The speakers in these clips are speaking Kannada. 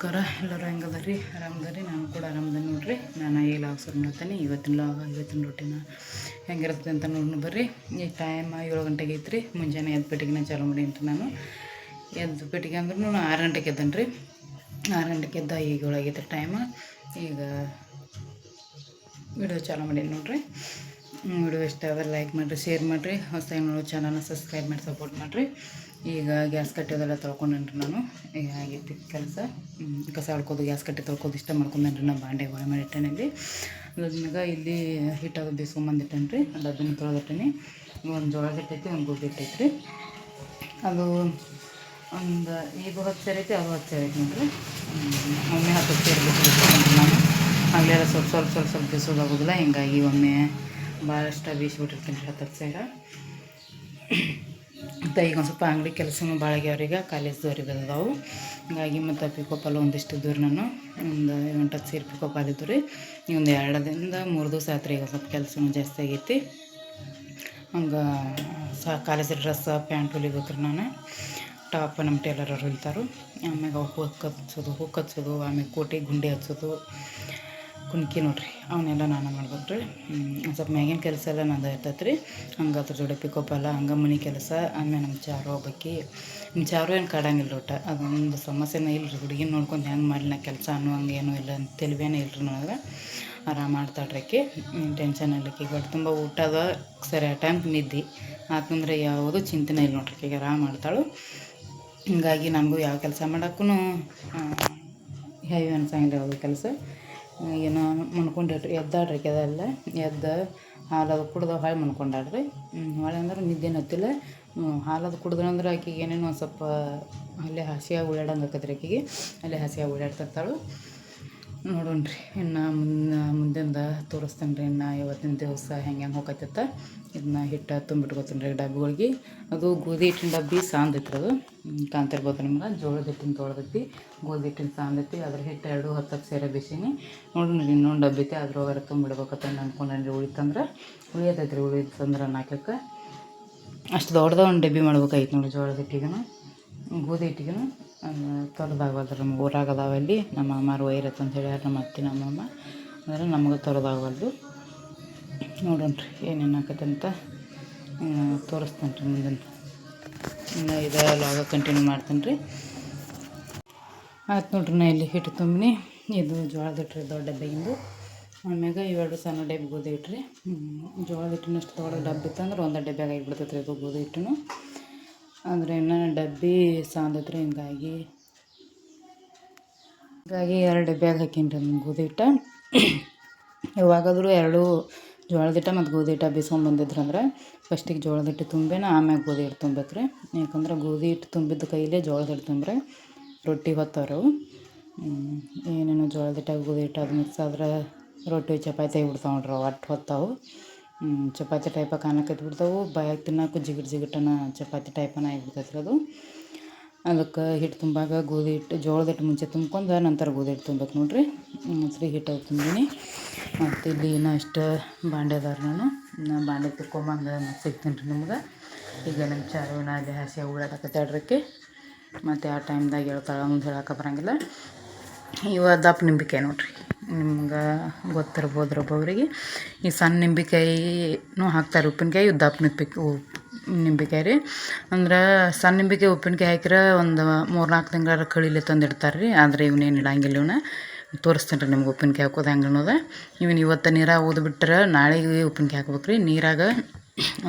ನಮಸ್ಕಾರ, ಎಲ್ಲರೂ ಹೆಂಗದಾರಿ? ಆರಾಮದರಿ? ನಾನು ಕೂಡ ಆರಾಮದ ನೋಡ್ರಿ. ನಾನು ಈಗ ಲಾಗ್ ಶುರು ಮಾಡ್ತೇನೆ. ಇವತ್ತಿನ ಲಾಗ ಇವತ್ತಿನ ರೊಟ್ಟಿನ ಹೆಂಗಿರುತ್ತೆ ಅಂತ ನೋಡಿ ಬರ್ರಿ. ಈ ಟೈಮ್ ಏಳು ಗಂಟೆಗೆ ಐತ್ರಿ. ಮುಂಜಾನೆ ಎದ್ದು ಪೆಟ್ಟಿಗೆನ ಚಾಲು ಮಾಡೀನಿ ನಾನು. ಎದ್ದು ಪೆಟ್ಟಿಗೆ ನಾನು ಆರು ಗಂಟೆಗೆ ಎದ್ದೇನೆ ರೀ ಆರು ಗಂಟೆಗೆ ಎದ್ದ ಈಗ ಒಳಗೈತೆ ಟೈಮ್ ಈಗ ವಿಡಿಯೋ ಚಾಲು ಮಾಡೀನಿ ನೋಡ್ರಿ. ವಿಡಿಯೋ ಇಷ್ಟ ಆದ್ರೆ ಲೈಕ್ ಮಾಡಿರಿ ಶೇರ್ ಮಾಡಿರಿ. ಹೊಸ ನೋಡೋ ಚಾನಲ್ನ ಸಬ್ಸ್ಕ್ರೈಬ್ ಮಾಡಿ ಸಪೋರ್ಟ್ ಮಾಡಿರಿ. ಈಗ ಗ್ಯಾಸ್ ಕಟ್ಟೋದೆಲ್ಲ ತೊಳ್ಕೊಂಡೇನ್ರಿ ನಾನು. ಈಗ ಆಗೈತಿ ಕೆಲಸ. ಕಸ ಹೊಡ್ಕೋದು ಗ್ಯಾಸ್ ಕಟ್ಟೆ ತೊಳ್ಕೋದು ಇಷ್ಟ ಮಾಡ್ಕೊಂಡೇನ್ರಿ ನಾನು ಬಾಂಡೆ ಒಳ ಮಾಡಿಟ್ಟೇನಲ್ಲಿ ಅದಾದ್ಮ್ಯಾಗ ಇಲ್ಲಿ ಹಿಟ್ಟಾಗ ಬೇಸ್ಕೊಂಬಂದಿಟ್ಟೇನೆ ರೀ ಡಬ್ಬಿನ ತೊಳೆದಿಟ್ಟೇನಿ ಒಂದು ಜೋಳ ಹಿಟ್ಟೈತಿ, ಒಂದು ಗೋಧಿ ಹಿಟ್ಟೈತಿ ರೀ ಅದು ಒಂದು ಈಗ ಹತ್ತು ಸೇರೈತಿ, ಅದು ಹತ್ತು ಸೇರೈತಿ ನೋಡ್ರಿ. ಒಮ್ಮೆ ಹತ್ತು ಸೇರಬೇಕು ನಾನು. ಆಗಲೆಲ್ಲ ಸ್ವಲ್ಪ ಸ್ವಲ್ಪ ಸ್ವಲ್ಪ ಸ್ವಲ್ಪ ಬೇಯಿಸೋದಾಗೋದಿಲ್ಲ ಹಿಂಗಾಗಿ ಒಮ್ಮೆ ಭಾಳಷ್ಟು ಬೀಸಿಬಿಟ್ಟಿರ್ತೀನಿ ರೀ ಹತ್ತು ಸೇರ. ಮತ್ತು ಈಗ ಒಂದು ಸ್ವಲ್ಪ ಅಂಗಡಿ ಕೆಲಸನೂ ಭಾಳ ಆಗ್ಯಾವ್ರೀಗ ಕಾಲೇಜ್ದವ್ರಿಗೆ ಬೆಳೆದಾವು ಹಿಂಗಾಗಿ ಮತ್ತು ಪಿಕೋಪಲ್ಲ ಒಂದಿಷ್ಟು ದೂರ ನಾನು, ಒಂದು ಎಂಟು ಹತ್ತು ಸೀರೆ ಪಿಕೋ ಪಾಲ್ ಇದ್ದು ರೀ ಒಂದು ಎರಡದಿಂದ ಮೂರು ದಿವಸ ಆಯ್ತು ಈಗ ಸ್ವಲ್ಪ ಕೆಲಸನೂ ಜಾಸ್ತಿ ಆಗೈತಿ. ಹಂಗೆ ಸ ಕಾಲೇಜ್ ಡ್ರೆಸ್, ಪ್ಯಾಂಟ್ ಹೊಲಿಬೇಕು ರೀ ನಾನು. ಟಾಪ್ ನಮ್ಮ ಟೇಲರ್ ಅವ್ರು ಹೊಲಿತಾರು. ಆಮ್ಯಾಗ ಹುಕ್ ಹಚ್ಚೋದು ಹೂಕ್ ಹಚ್ಚೋದು ಆಮೇಲೆ ಕೋಟೆ, ಗುಂಡಿ ಹಚ್ಚೋದು ಕುಣ್ಕಿ ನೋಡ್ರಿ. ಅವನ್ನೆಲ್ಲ ನಾನು ಮಾಡ್ಬೇಕು ರೀ ಒಂದು ಸ್ವಲ್ಪ ಮ್ಯಾಗಿನ ಕೆಲಸ ಎಲ್ಲ ನಂದು ಇರ್ತೈತೆ ರೀ ಹಂಗೆ ಅದ್ರ ಜೋಡಿ ಪಿಕೋಪಲ್ಲ ಹಂಗೆ ಮನೆ ಕೆಲಸ, ಆಮೇಲೆ ನಮ್ಮ ಚಾರು ಒಬ್ಬಾಕಿ. ನಿಮ್ಮ ಚಾರು ಏನು ಕಾಡಂಗಿಲ್ಲ ಒಟ್ಟು ಅದೊಂದು ಸಮಸ್ಯೆನೇ ಇಲ್ಲ ರೀ ಹುಡುಗಿನ ನೋಡ್ಕೊಂಡು ಹೆಂಗೆ ಮಾಡಲಿ ನಾ ಕೆಲಸ ಅನ್ನೋ ಹಂಗೆ ಏನೂ ಇಲ್ಲ ಅಂತ ತಿಳಿವೇನೇ ಇಲ್ಲ ರೀ ನನಗೆ. ಆರಾಮ ಮಾಡ್ತಾಳ್ರಿ ಆಕಿ. ಟೆನ್ಷನ್ ಇಲ್ಲ ಆಕಿಗೆ ಒಟ್ಟು ತುಂಬ ಊಟದ ಸರಿ ಟೈಮ್ ನಿದ್ದೆ. ಆತಂದ್ರೆ ಯಾವುದೂ ಚಿಂತೆನೇ ಇಲ್ಲ ನೋಡ್ರಿ. ಆಕಿಗೆ ಆರಾಮ ಮಾಡ್ತಾಳು. ಹಿಂಗಾಗಿ ನನಗೂ ಯಾವ ಕೆಲಸ ಮಾಡೋಕ್ಕೂ ಹೇವಿ ಅನ್ಸಂಗಿಲ್ಲ ಯಾವುದು ಕೆಲಸ. ಏನೋ ಮನ್ಕೊಂಡಿರ್ರಿ ಎದ್ದಾಡ್ರಿ ಕೆದಲ್ಲ ಎದ್ದು ಹಾಲದು ಕುಡ್ದು ಹೊಳೆ ಮನ್ಕೊಂಡಾಡ್ರಿ ಹೊಳೆ ಅಂದ್ರೆ ನಿದ್ದೆನೂ ಹತ್ತಿಲ್ಲ ಹಾಲದು ಕುಡ್ದ್ರಂದ್ರೆ ಆಕಿಗೆ ಏನೇನೋ ಒಂದು ಸ್ವಲ್ಪ ಅಲ್ಲೇ ಹಸಿಯಾಗಿ ಓಡಾಡಂಗೆ ಆಕತ್ರಿ ಆಕಿಗೆ. ಅಲ್ಲೇ ಹಸಿಯಾಗಿ ಓಡಾಡ್ತಿರ್ತಾಳು ನೋಡೋಣ ರೀ ಇನ್ನು ಮುನ್ನ ಮುಂದಿಂದ ತೋರಿಸ್ತೇನೆ ರೀ ಇನ್ನು ಇವತ್ತಿನ ದಿವಸ ಹೆಂಗೆ ಹೆಂಗೆ ಹೋಗತ್ತ ಇದನ್ನ ಹಿಟ್ಟು ತುಂಬಿಟ್ಕೊತೀನಿ ರೀ ಡಬ್ಬಿಗಳಿಗೆ. ಅದು ಗೋಧಿ ಹಿಟ್ಟಿನ ಡಬ್ಬಿ ಸಾಂದೈತ್ರಿ ಅದು. ಕಾಣ್ತಿರ್ಬೋದು ನಿಮ್ಗೆ. ಜೋಳದ ಹಿಟ್ಟಿನ ತೊಳೆದೈತಿ ಗೋಧಿ ಹಿಟ್ಟಿನ ಸಾಂದೈತಿ ಅದ್ರ ಹಿಟ್ಟು ಎರಡು ಹತ್ತಕ್ಕೆ ಸೇರೆ ಬಿಸಿನಿ. ರೀ ಇನ್ನೊಂದು ಡಬ್ಬಿ ಐತೆ ಅದ್ರೊಳಗೆ ತುಂಬಿಡ್ಬೇಕಂತ ರೀ ಉಳಿತಂದ್ರೆ. ಉಳಿಯೋದೈತೆ ರೀ ಉಳಿತಂದ್ರೆ ನಾಲ್ಕಕ್ಕೆ. ಅಷ್ಟು ದೊಡ್ಡದ ಒಂದು ಡಬ್ಬಿ ಮಾಡ್ಬೇಕಾಯ್ತು ನೋಡಿ ಜೋಳದ ಹಿಟ್ಟಿಗೂ ಗೋಧಿ ಹಿಟ್ಟಿಗೂ ತೊರೆದಾಗವಲ್ದು ನಮ್ಗೆ ಊರಾಗ ಅದಾವ ಅಲ್ಲಿ. ನಮ್ಮ ಅಮ್ಮಾರು ಒಯ್ರತ್ ಅಂತ ಹೇಳ್ಯಾರ, ನಮ್ಮ ಅತ್ತೆ ನಮ್ಮಮ್ಮ ಅಂದ್ರೆ ನಮಗೆ ತೊರೆದಾಗವಲ್ದು ನೋಡೋಣ ರೀ ಏನೇನು ಅಂತ. ತೋರಿಸ್ತೇನೆ ರೀ ಮುಂದಿನ ಇನ್ನು ಇದೆಲ್ಲ ಲಾಗ ಕಂಟಿನ್ಯೂ ಮಾಡ್ತೇನೆ ರೀ ಆಯ್ತು ನೋಡ್ರಿ ನಾ ಇಲ್ಲಿ ಹಿಟ್ಟು ತುಂಬಿನಿ. ಇದು ಜೋಳದ ಹಿಟ್ಟು ದೊಡ್ಡ ಡಬ್ಬಿಗಿಂದು ಆಮ್ಯಾಗ ಇವೆರಡು ಸಣ್ಣ ಡಬ್ಬಿ ಗೋಧಿ ಇಟ್ಟರೆ ಜೋಳದ ಹಿಟ್ಟಿನಷ್ಟು ದೊಡ್ಡ ಡಬ್ಬಿ ಇತ್ತಂದ್ರೆ ಒಂದು ಡಬ್ಬಿಯಾಗ ಆಗಿಬಿಡ್ತೈತೆ ರೀ ಇದು ಗೋಧಿ ಹಿಟ್ಟನು. ಅಂದರೆ ನಾನು ಡಬ್ಬಿ ಸಾಂದತ್ರ ಹಿಂಗಾಗಿ. ಹಿಂಗಾಗಿ ಎರಡು ಡಬ್ಬ್ಯಾಗ ಹಾಕೀನಿ ರೀ ಗೋಧಿ ಹಿಟ್ಟ ಯಾವಾಗಾದರೂ ಎರಡು ಜೋಳದ ಹಿಟ್ಟ ಮತ್ತು ಗೋಧಿ ಹಿಟ್ಟ ಬಿಸ್ಕೊಂಬಂದಿದ್ರು ಅಂದ್ರೆ ಫಸ್ಟಿಗೆ ಜೋಳದ ಹಿಟ್ಟು ತುಂಬೇನ ಆಮ್ಯಾಗ ಗೋಧಿ ಹಿಟ್ಟು ತುಂಬೇಕು ರೀ ಯಾಕಂದ್ರೆ ಗೋಧಿ ಹಿಟ್ಟು ತುಂಬಿದ ಕೈಲೇ ಜೋಳದ ಹಿಟ್ಟು ತುಂಬ್ರೆ ರೊಟ್ಟಿ ಹೊತ್ತವ್ರು. ಏನೇನು ಜೋಳದ ಹಿಟ್ಟಾಗ ಗೋಧಿ ಹಿಟ್ಟು ಅದು ಮಿಕ್ಸ್ ಆದ್ರೆ ರೊಟ್ಟಿ, ಚಪಾತಿ ಆಗಿಬಿಡ್ತಾವೆ ನೋಡ್ರಿ ಒಟ್ಟು ಹೊತ್ತಾವು. ಚಪಾತಿ ಟೈಪ ಕಾಣಕತ್ತಿ ಬಿಡ್ತಾವೆ ಬಾಯಾಗ ತಿನ್ನೋಕೆ ಜಿಗಿಟ್ ಜಿಗಿಟನ ಚಪಾತಿ ಟೈಪನ ಆಗಿಬಿಡ್ತೈತೆ ಅದು. ಅದಕ್ಕೆ ಹಿಟ್ಟು ತುಂಬಾಗ ಗೋಧಿ ಹಿಟ್ಟು, ಜೋಳದ ಹಿಟ್ಟು ಮುಂಚೆ ತುಂಬ್ಕೊಂಡು ನಂತರ ಗೋಧಿ ಹಿಟ್ಟು ತುಂಬಬೇಕು ನೋಡ್ರಿ. ಸರಿ ಹಿಟ್ಟು ತುಂಬೀನಿ ಮತ್ತು ಇಲ್ಲಿ ಇನ್ನೂ ಅಷ್ಟು ಬಾಂಡೆ ಅದಾವ್ರಿ ನಾನು. ನಾ ಬಾಂಡೆ ತಿರ್ಕೊಂಬಂದು ಸಿಗ್ತೀನಿ ರೀ ನಿಮ್ಗೆ. ಈಗ ನಮ್ಮ ಚಾರುವಿನ ಅಲ್ಲಿ ಹಸಿ ಓಡಾಡಕತ್ತಾಡ್ರಕ್ಕೆ ಮತ್ತು ಆ ಟೈಮ್ದಾಗ ಹೇಳ್ತಾಳೆ, ಒಂದು ಹೇಳಕ್ಕೆ ಬರೋಂಗಿಲ್ಲ. ಇವ ದಪ್ಪ ನಿಂಬಿಕೆ ನೋಡ್ರಿ. ನಿಮ್ಗೆ ಗೊತ್ತಿರ್ಬೋದು ಒಬ್ಬೊಬ್ಬರಿಗೆ ಈ ಸಣ್ಣ ನಿಂಬೆಕಾಯಿನೂ ಹಾಕ್ತಾರೆ, ಉಪ್ಪಿನಕಾಯಿ ಉದ್ದಾಪ್ನ ನಿಂಬಿಕಾಯಿ ರೀ. ಅಂದ್ರೆ ಸಣ್ಣ ನಿಂಬೆಕಾಯಿ, ಉಪ್ಪಿನಕಾಯಿ ಹಾಕಿದ್ರೆ ಒಂದು ಮೂರು ನಾಲ್ಕು ತಿಂಗಳ ಕಳಿಲೆ ತಂದು ಇಡ್ತಾರೆ ರೀ. ಆದರೆ ಇವನೇನು ಇಡಂಗಿಲ್ಲ ಇವನ್ನ ತೋರಿಸ್ತೀನಿ ರೀ ನಿಮ್ಗೆ ಉಪ್ಪಿನಕಾಯಿ ಹಾಕೋದು ಹೆಂಗೆ ಅನ್ನೋದು. ಇವನು ಇವತ್ತು ನೀರಾಗ ಓದ್ಬಿಟ್ರೆ ನಾಳೆಗೆ ಉಪ್ಪಿನಕಾಯಿ ಹಾಕ್ಬೇಕು ರೀ. ನೀರಾಗ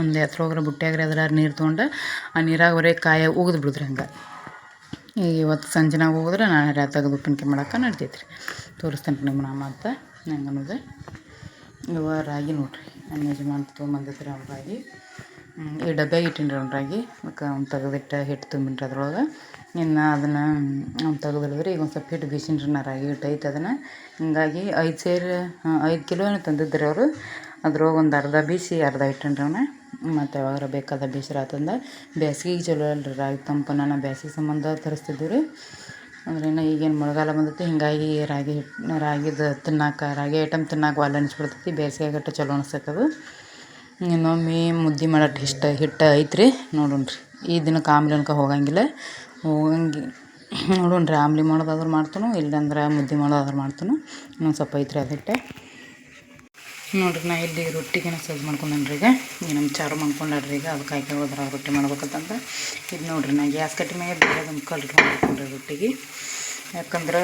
ಒಂದು ಎತ್ತರೋಗ್ರ ಬುಟ್ಟಿಯಾಗ್ರೆ ಅದ್ರ ನೀರು ತೊಗೊಂಡು ಆ ನೀರಾಗ ಬರೀ ಕಾಯಿ ಉಗಿದು ಬಿಡಿದ್ರಿ ಹಂಗೆ. ಈಗ ಇವತ್ತು ಸಂಜೆನಾಗ ಹೋಗಿದ್ರೆ ನಾಳೆ ರಾತ್ರಿ ಉಪ್ಪಿನಕಾಯಿ ಮಾಡೋಕೆ ನಡ್ತೈತೆ ರೀ ತೋರಿಸ್ತೇನೆ ರೀ ನಮ್ಮ ಅಂತ ಹೆಂಗೆ ಅನ್ನೋದು ಇವ ರಾಗಿ ನೋಡಿರಿ. ನನ್ನ ಯಜಮಾನ್ ತೊಗೊಂಬಂದಿದ್ರಿ ಅವ್ನ ರಾಗಿ. ಈ ಡಬ್ಬ್ಯಾಗ ಇಟ್ಟಿನಿ ರೀ ಅವ್ನ ರಾಗಿ. ಅದಕ್ಕೆ ಅವ್ನು ತೆಗೆದಿಟ್ಟ ಹಿಟ್ಟು ತುಂಬಿನ್ರಿ ರೀ ಅದ್ರೊಳಗೆ. ಇನ್ನು ಅದನ್ನು ಅವ್ನು ತೆಗೆದಿಳಿದ್ರಿ ಈಗ ಒಂದು ಸ್ವಲ್ಪ ಹಿಟ್ಟು ಬೀಸಿನ್ರಿ ನಾ ರಾಗಿ ಹಿಟ್ಟು ಐತೆ ಅದನ್ನು. ಹಿಂಗಾಗಿ ಐದು ಸೇರು ಐದು ಕಿಲೋ ಏನೋ ತಂದಿದ್ರಿ ಅವರು. ಅದ್ರೊಳಗೆ ಒಂದು ಅರ್ಧ ಬೀಸಿ, ಅರ್ಧ ಇಟ್ಟಿನಿ ರೀ ಅವನ್ನ ಮತ್ತು ಯಾವಾಗಾರ ಬೇಕಾದ ಬೇಸ್ರ ಆತಂದ. ಬೇಸಿಗೆಗೆ ಚಲೋ ಅಲ್ರಿ ರಾಗಿ ತಂಪನ. ನಾನು ಬೇಸಿಗೆ ಸಂಬಂಧ ತರಿಸ್ತಿದ್ದೀವಿ ರೀ ಅಂದ್ರೆ ಇನ್ನು ಈಗೇನು ಮಳೆಗಾಲ ಬಂದೈತಿ, ಹೀಗಾಗಿ ರಾಗಿ ಹಿಟ್ಟು ರಾಗಿದು ತಿನ್ನಕ್ಕೆ ರಾಗಿ ಐಟಮ್ ತಿನ್ನೋಕೆ ಒಲ್ಲೆ ಅನಿಸ್ಬಿಡ್ತೈತಿ ಬೇಸಿಗೆಗಟ್ಟ ಚಲೋ ಅನಿಸ್ತೈತೆ ಅದು. ಇನ್ನೊಮ್ಮೆ ಮುದ್ದೆ ಮಾಡಟ್ಟು ಇಷ್ಟ, ಹಿಟ್ಟು ಐತ್ರಿ ನೋಡೋಣ ಈ ದಿನಕ್ಕೆ ಅನ್ಕ ಹೋಗಂಗಿಲ್ಲ. ಹೋಗಂಗಿ ನೋಡೋಣ ರೀ ಆಮ್ಲಿ ಮಾಡೋದಾದ್ರೂ ಮಾಡ್ತಾನು, ಇಲ್ಲಂದ್ರೆ ಮುದ್ದೆ ಮಾಡೋದಾದ್ರೂ ಮಾಡ್ತಾನು. ಇನ್ನೊಂದು ಸ್ವಲ್ಪ ಐತ್ರಿ ಅದಕ್ಕೆ ನೋಡ್ರಿ, ನಾ ಇಲ್ಲಿ ರೊಟ್ಟಿಗೆ ಸೈಜ್ ಮಾಡ್ಕೊಂಡೇನ್ರಿ ಈಗ. ಈಗ ನಮ್ಮ ಚಾರು ಮಾಡ್ಕೊಂಡ್ರಿ ಈಗ. ಅದಕ್ಕೆ ಹಾಕಿ ಹೋದ್ರೆ ರೊಟ್ಟಿ ಮಾಡ್ಬೇಕಂತಂದ್ರೆ. ಇದು ನೋಡ್ರಿ, ನಾ ಗ್ಯಾಸ್ ಕಟ್ಟಿ ಮೇಲೆ ಬೇರೆ ಕಲ್ರಿ ಮಾಡ್ಕೊಂಡ್ರಿ ರೊಟ್ಟಿಗೆ. ಯಾಕಂದ್ರೆ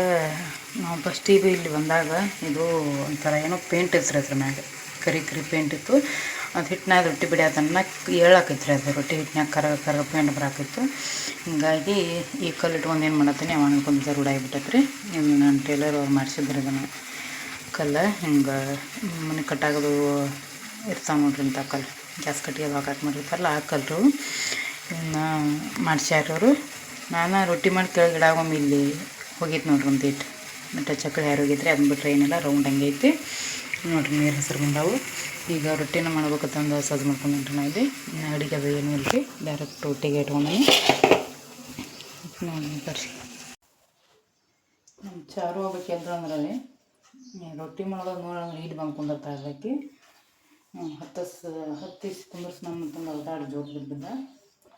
ನಾವು ಫಸ್ಟಿಗೆ ಇಲ್ಲಿ ಬಂದಾಗ ಇದು ಒಂಥರ ಏನೋ ಪೇಂಟ್ ಇತ್ತು ಅದ್ರ ಮ್ಯಾಗ. ಕರಿ ಕರಿ ಪೇಂಟ್ ಇತ್ತು. ಅದು ಹಿಟ್ಟಿನಾಗ ರೊಟ್ಟಿ ಬಿಡಿಯೋದನ್ನ ಹೇಳಾಕೈತ್ರಿ ಅದು ರೊಟ್ಟಿ ಹಿಟ್ಟಿನಾಗ ಕರ ಕರ ಪೇಂಟ್ ಬರಾಕಿತ್ತು. ಹಿಂಗಾಗಿ ಈ ಕಲ್ಲು ಇಟ್ಕೊಂಡು ಏನು ಮಾಡತ್ತೀನಿ, ಅವ ಅನ್ಕೊಂತ ರೂಢ ನಾನು ಟೇಲರ್ ಅವ್ರು ಮಾಡಿಸಿದ್ರಿ ಅದನ್ನು ಕಲ್ಲ, ಹಿಂಗೆ ಮನೆ ಕಟ್ಟಾಗೋದು ಇರ್ತಾವೆ ನೋಡ್ರಿ ಇಂಥ ಕಲ್ಲು. ಗ್ಯಾಸ್ ಕಟ್ಟಿಗೆ ಹಾಕಿ ಮಾಡಿರ್ತಾರಲ್ಲ ಆ ಕಲ್ಲು. ಇನ್ನು ಮಾಡ್ಸ್ಯಾರವರು ನಾನು ರೊಟ್ಟಿ ಮಾಡಿ ಕೆಳಗೆ ಒಮ್ಮೆ ಇಲ್ಲಿ ಹೋಗಿತ್ತು ನೋಡ್ರಿ ಒಂದು ಇಟ್ಟು ಮತ್ತು ಚಕ್ಕಳಿ ಯಾರು ಹೋಗಿದ್ರೆ ಅದನ್ನ ಬಿಟ್ಟರೆ ಏನಿಲ್ಲ ರೌಂಡ್ ಹಂಗೆ ಐತಿ. ನೋಡ್ರಿ ನೀರು ಹೆಸರು ಬಂದಾವು. ಈಗ ರೊಟ್ಟಿನ ಮಾಡ್ಬೇಕಂತಂದು ಸಜ್ಜು ಮಾಡ್ಕೊಂಡ್ರಿ ನಾ ಇಲ್ಲಿ ಇನ್ನು ಅಡಿಗೆ ಅದು ಏನು ಇಲ್ಲ ರೀ ಡೈರೆಕ್ಟ್ ರೊಟ್ಟಿಗೆ ಇಟ್ಕೊಂಡು ನೋಡಿ ಬರ್ರಿ ಚಾರು ಹೋಗ್ಬೇಕು ಅಂದ್ರೆ ರೊಟ್ಟಿ ಮಾಡೋದು ನೋಡಂಗೆ ಈಡ್ ಬಂದು ಕುಂದಿರ್ತಾ ಇರ್ಬೇಕು ಹತ್ತಸ್ ಹತ್ತಿಸಿ ಕುಂದರ್ಸಿ ನಮ್ಮ ಅಂತಂದು ಅಲ್ದಾಡಿ ಜೋರು ಬಿದ್ದ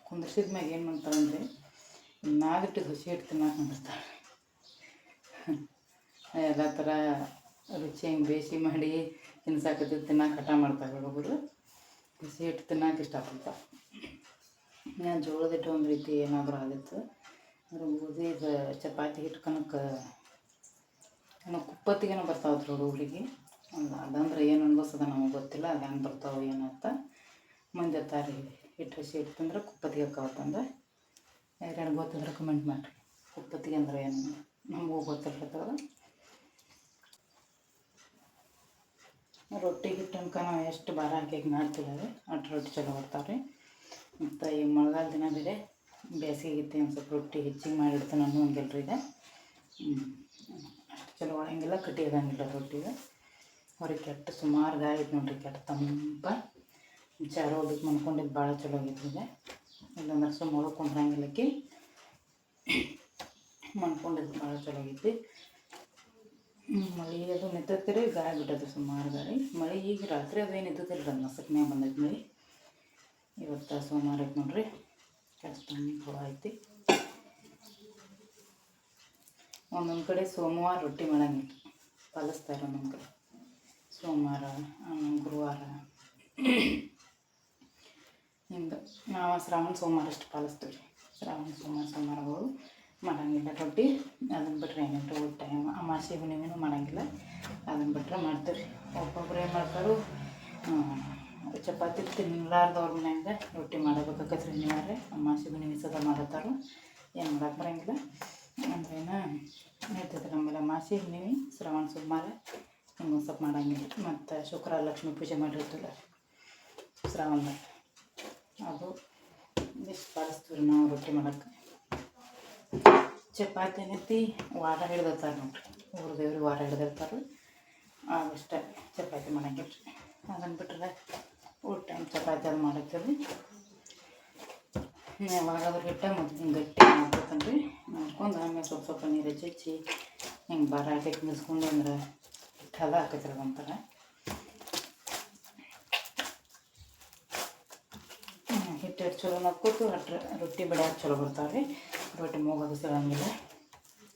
ಕುಂದರ್ಸಿದ ಮ್ಯಾಗ ಏನು ಮಾಡ್ತಾರಂದ್ರೆ ನಾದಿಟ್ಟಿದ್ದು ಹಸಿ ಹಿಟ್ಟು ತಿನ್ನಕ್ಕೆ ಕುಂದಿರ್ತಾರೆ ಎಲ್ಲ ಥರ ರುಚಿ ಹಿಂಗೆ ಬೇಯಿಸಿ ಮಾಡಿ ತಿನ್ಸಾಕತ್ತಿ ತಿನ್ನಕ್ಕೆ ಹಠ ಮಾಡ್ತಾರೆ ಒಬ್ಬೊಬ್ಬರು ಬಿಸಿ ಹಿಟ್ಟು ತಿನ್ನಕ್ಕೆ ಇಷ್ಟಪಡ್ತಾರೆ ನಾನು ಜೋಳದ ಹಿಟ್ಟು ಒಂದು ರೀತಿ ಏನಾದರೂ ಆಗಿತ್ತು. ಅದ್ರ ಇದು ಚಪಾತಿ ಹಿಟ್ಟು ಕನಕ್ಕೆ ಏನೋ ಕುಪ್ಪತ್ತಿಗೇನೋ ಬರ್ತಾವೆ ಹುಡುಗಿ ಅಲ್ಲ ಅದಂದ್ರೆ ಏನು ಅನ್ಭವಿಸೋದ ನಮಗೆ ಗೊತ್ತಿಲ್ಲ, ಅದು ಹೆಂಗೆ ಬರ್ತಾವೆ ಏನಂತ ಮಂದಿ ತಾರಿ ಹಿಟ್ಟು ಹಸಿ ಹಿಟ್ಟು ಅಂದ್ರೆ ಕುಪ್ಪತ್ತಿಗೆ ಅಕ್ಕವತ್ತಂದ್ರೆ ಯಾರ್ಯಾರು ಗೊತ್ತಿದ್ರೆ ಕಮೆಂಟ್ ಮಾಡಿರಿ. ಕುಪ್ಪತ್ತಿಗೆ ಅಂದ್ರೆ ಏನು ನಮಗೂ ಗೊತ್ತಿರ್ತದೆ ರೊಟ್ಟಿ ಹಿಟ್ಟು ಅನ್ಕ ನಾವು ಎಷ್ಟು ಭಾರ ಹಾಕಿ ಮಾಡ್ತಿದ್ದಾವೆ ಅಷ್ಟು ರೊಟ್ಟಿ ಚಲೋ ಬರ್ತಾವೆ ರೀ ಮತ್ತು ಈ ಮಳೆಗಾಲ ದಿನ ಬೇರೆ ಬೇಸಿಗೆ ಇತ್ತು ಒಂದು ಸ್ವಲ್ಪ ರೊಟ್ಟಿ ಹೆಚ್ಚಿಗೆ ಮಾಡಿಡ್ತಾನೆ ಅನ್ನೋ ಒಂದು ರೀ ಈಗ. ಹ್ಞೂ ಅಷ್ಟು ಚಲೋ ಒಳಗೆಲ್ಲ ಕಟ್ಟಿ ಇದಂಗಿಲ್ಲ ರೊಟ್ಟಿಗೆ. ಹೊರಗೆ ಕೆಟ್ಟ ಸುಮಾರು ಗಾಯ ಐತೆ ನೋಡ್ರಿ, ಕೆಟ್ಟ ತಂಪ. ಚಾರ ಹೋಗ್ಲಿಕ್ಕೆ ಮನ್ಕೊಂಡಿದ್ದು ಭಾಳ ಚಲೋ ಈಗ. ಇಲ್ಲಾಂದ್ರೆ ಸುಮ್ಮ ಒಳಗೆ ಮನ್ಕೊಂಡಿದ್ದು ಭಾಳ ಚಲೋ ಆಗೈತಿ. ಮಳೆ ಅದು ನಿಂತೈತೆ ಗಾಳಿ ಬಿಟ್ಟೈತೆ ಸುಮಾರು ಗಾಳಿ ಮಳೆ ಈಗ ರಾತ್ರಿ ಅದು ಏನು ಇದ್ದದಿಲ್ಲ ರೀ ಮಸಕ್ನ್ಯಾಗ ಬಂದೈತೆ ಮಳೆ. ಇವತ್ತು ಸೋಮವಾರ ಐತೆ ನೋಡ್ರಿ. ಕೆಟ್ಟ ತಂಪು ಐತಿ. ಒಂದೊಂದು ಕಡೆ ಸೋಮವಾರ ರೊಟ್ಟಿ ಮಾಡಂಗಿಲ್ಲ. ಪಾಲಿಸ್ತಾರೆ ಒಂದೊಂದು ಕಡೆ. ಸೋಮವಾರ ಗುರುವಾರ. ಹಿಂಗೆ ನಾವು ಶ್ರಾವಣ ಸೋಮವಾರ ಅಷ್ಟು ಪಾಲಿಸ್ತೀವಿ. ರೀ ಶ್ರಾವಣ ಸೋಮವಾರ, ಸೋಮವಾರಗಳು ಮಾಡೋಂಗಿಲ್ಲ ರೊಟ್ಟಿ. ಅದನ್ನು ಬಿಟ್ಟರೆ ಏನಿಲ್ಲ ಊಟ ಅಮಾಸೆ ಹುಣ್ಣಿಮೆನೂ ಮಾಡೋಂಗಿಲ್ಲ. ಅದನ್ನು ಬಿಟ್ಟರೆ ಮಾಡ್ತೀವಿ ರೀ ಒಬ್ಬೊಬ್ರು ಏನು ಮಾಡ್ತಾರೆ ಚಪಾತಿ ತಿನ್ನಲಾರ್ದವ್ರ ಮನ್ಯಾಗ ರೊಟ್ಟಿ ಮಾಡಬೇಕಾಗತ್ತೆ ಅನಿವಾರ್ಯ. ಅಮಾಸೆ ಹುಣ್ಣಿಮೆ ಸದಾ ಮಾಡತ್ತಾರು. ಏನು ಮಾಡಕ್ಕೆ ಬರಂಗಿಲ್ಲ. ಅಂದ್ರೇನ ಹೇಳ್ತೈತೆ ನಮ್ಮೆಲ್ಲ ಮಾಸಿ ಹುಣ್ಣಿಮೆ ಶ್ರಾವಣ ಸುಮಾರ ಹಿಂಗೆ ಸ್ವಲ್ಪ ಮಾಡಂಗಿಲ್ಲ ಮತ್ತು ಶುಕ್ರ, ಲಕ್ಷ್ಮೀ ಪೂಜೆ ಮಾಡಿರ್ತಲ್ಲ ಶ್ರಾವಣ. ಅದು ಇಷ್ಟು ಬಳಸ್ತೀವಿ ನಾವು ರೊಟ್ಟಿ ಮಾಡಕ್ಕೆ. ಚಪಾತಿ ಏನೈತಿ, ವಾರ ಹಿಡ್ದಿರ್ತಾರೆ ನೋಡ್ರಿ. ಊರು ದೇವ್ರಿಗೆ ವಾರ ಹಿಡ್ದಿರ್ತಾರೆ. ಅಷ್ಟೇ ಚಪಾತಿ ಮಾಡಂಗಿಲ್ಲ ರೀ ಅದನ್ನು ಬಿಟ್ರೆ ಊಟ ಟೈಮ್ ಚಪಾತಿ ಅದು ಮಾಡತ್ತೀವಿ ಯಾವಾಗಾದ್ರೂ ಹಿಟ್ಟ ಮತ್ತು ಗಟ್ಟಿ ಮಾಡ್ಕೊತಾನೆ ರೀ ಮಾಡ್ಕೊಂಡು ಆಮೇಲೆ ಸ್ವಲ್ಪ ಸ್ವಲ್ಪ ನೀರು ಹಚ್ಚಿ ಹಿಂಗೆ ಬಾರ ಮಿಸ್ಕೊಂಡು ಅಂದ್ರೆ ಹದ ಹಾಕೈತ್ರಿ ಒಂಥರ ಹಿಟ್ಟು ಎಷ್ಟು ಚಲೋ ನಕ್ಕೋತು ಅಟ್ರ ರೊಟ್ಟಿ ಬೆಳೆಯೋಕೆ ಚಲೋ ಬರ್ತಾವೆ ರೀ ರೊಟ್ಟಿ ಮೂಗೋದು ಸಿಗಂಗಿಲ್ಲ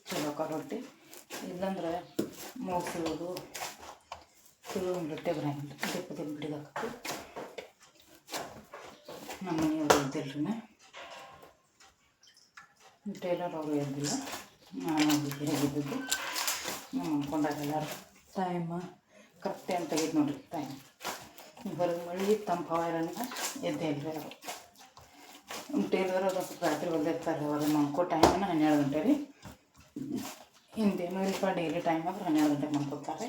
ಚಲೋ ಅಕ್ಕ ರೊಟ್ಟಿ. ಇಲ್ಲಂದ್ರೆ ಮೂಗು ಸಿಗೋದು ಸಿಗೋ ರೊಟ್ಟಿ ಬರಂಗಿಲ್ಲ ದಿಪ್ಪ ಬಿಡಿದಾಕತ್ತು ನಮ್ಮ ಮನೆಯವ್ರು ಇದ್ದಿಲ್ರಿ ರೀ ಟೈಲರ್ ಅವರು ಎದ್ದಿಲ್ಲ ನಾನು ಹೇಗಿದ್ದು ಎಲ್ಲರೂ. ಟೈಮ್ ಕರೆಕ್ಟ್ ಅಂತ ತೆಗೆದು ನೋಡ್ರಿ ಟೈಮ್ ಹೊರಗೆ ಮಳೆ, ತಂಪು ಇರೋಂಗ ಎದ್ದೇ ಇಲ್ಲ ರೀ ಅವರು ಟೇಲರ್ ಅದು ಸ್ವಲ್ಪ ರಾತ್ರಿ ಹೊಲ್ದಿರ್ತಾರೆ ಅವ್ರು ಮನ್ಕೋ ಟೈಮನ್ನು ಹನ್ನೆರಡು ಗಂಟೆ ರೀ. ಹಿಂದೇನು ಇಲ್ಲಪ್ಪ ಡೈಲಿ ಟೈಮ್ ಆದ್ರೆ ಹನ್ನೆರಡು ಗಂಟೆಗೆ ಮನ್ಕೋತಾರೆ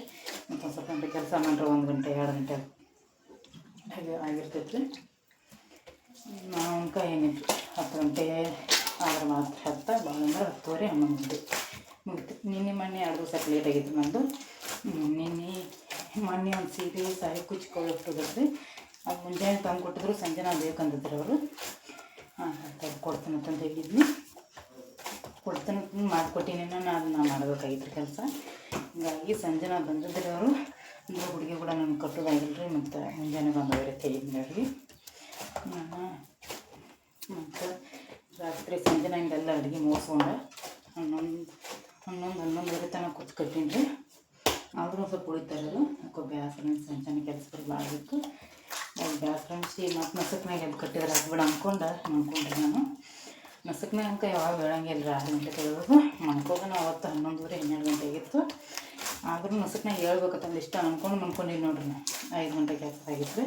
ಮತ್ತು ಸ್ವಲ್ಪ ಗಂಟೆ ಕೆಲಸ ಮಾಡ್ರೆ ಒಂದು ಗಂಟೆ, ಎರಡು ಗಂಟೆ ಹಾಗೆ ಆಗಿರ್ತೈತೆ. ರೀ ನಾವು ಅನ್ಕ ಏನಿತ್ತು ಹತ್ತು ಗಂಟೆ ಆದ್ರೆ ಮಾತ್ರ ಹತ್ತ ಭಾಳ ಅಂದ್ರೆ ಹತ್ತುವರೆ ಹನ್ನೊಂದು ಮುಗಿತು ನಿನ್ನೆ ಮೊನ್ನೆ ಎರಡು ದಿವಸ ಲೇಟ್ ಆಗಿತ್ತು ನಂದು. ನಿನ್ನೆ ಮೊನ್ನೆ ಒಂದು ಸೀರೆ, ಸಾರಿ ಕುಚ್ಕೊಳ್ಳೋಷ್ಟಿದ್ರಿ ಅದು ಮುಂಜಾನೆ ತಂದು ಕೊಟ್ಟಿದ್ರು, ಸಂಜೆ ನಾವು ಬೇಕಂದಿದ್ರು ಅವರು. ಹಾಂ ಕೊಡ್ತೀನಿ ಅಂತ ಹೇಳಿದ್ನಿ. ಕೊಡ್ತೀನಿ ಮಾಡಿಕೊಟ್ಟಿನಿ. ನಾನು ಅದನ್ನ ಮಾಡಬೇಕಾಗಿತ್ತು ಕೆಲಸ. ಹೀಗಾಗಿ ಸಂಜೆ ಬಂದಿದ್ರಿ ಅವರು. ಅಂದ್ರೆ ಹುಡುಗಿ ಕೂಡ ನಾನು ಕಟ್ಟೋದಾಗಿಲ್ರಿ, ಮತ್ತು ಮುಂಜಾನೆ ಬಂದವ್ರೆ ಹೇಳಿದ್ನಿ ಅವ್ರಿಗೆ. ನಾನು ಮತ್ತು ರಾತ್ರಿ ಸಂಜೆನ ಹಿಂಗೆಲ್ಲ ಅಡುಗೆ ಮುಗಿಸ್ಕೊಂಡೆ. ಹನ್ನೊಂದು ಹನ್ನೊಂದು ಹನ್ನೊಂದುವರೆ ತನಕ ಕುತ್ತು ಕಟ್ಟಿನಿ ರೀ ಆದರೂ ಸ್ವಲ್ಪ ಉಳಿತಾರದು ಯಾಕೋ ಬೇಸರ ಸಂಜೆನ ಕೆಲಸಗಳು ಭಾಳ ಇತ್ತು ಬೇಸರ ಮತ್ತು ನಸಕ್ನಾಗ ಎದ್ದು ಕಟ್ಟಿದ್ರೆ ಅದು ಬಿಡ ಅಂದ್ಕೊಂಡ್ರಿ ನಾನು. ನಸಕ್ನಾಗ ಅಂಕ ಯಾವಾಗ ಹೇಳಂಗಿಲ್ಲ ಆರು ಗಂಟೆ ತೆಗೆದು ಮನ್ಕೋದನ ಅವತ್ತು ಹನ್ನೊಂದುವರೆ, ಹನ್ನೆರಡು ಗಂಟೆ ಆಗಿತ್ತು. ಆದರೂ ನಸಕ್ನಾಗ ಹೇಳ್ಬೇಕಂತಂದು ಇಷ್ಟ ಅಂದ್ಕೊಂಡು ಮನ್ಕೊಂಡಿನಿ ನೋಡ್ರಿ ನಾನು. ಐದು ಗಂಟೆಗೆ ಆಗಿತ್ತು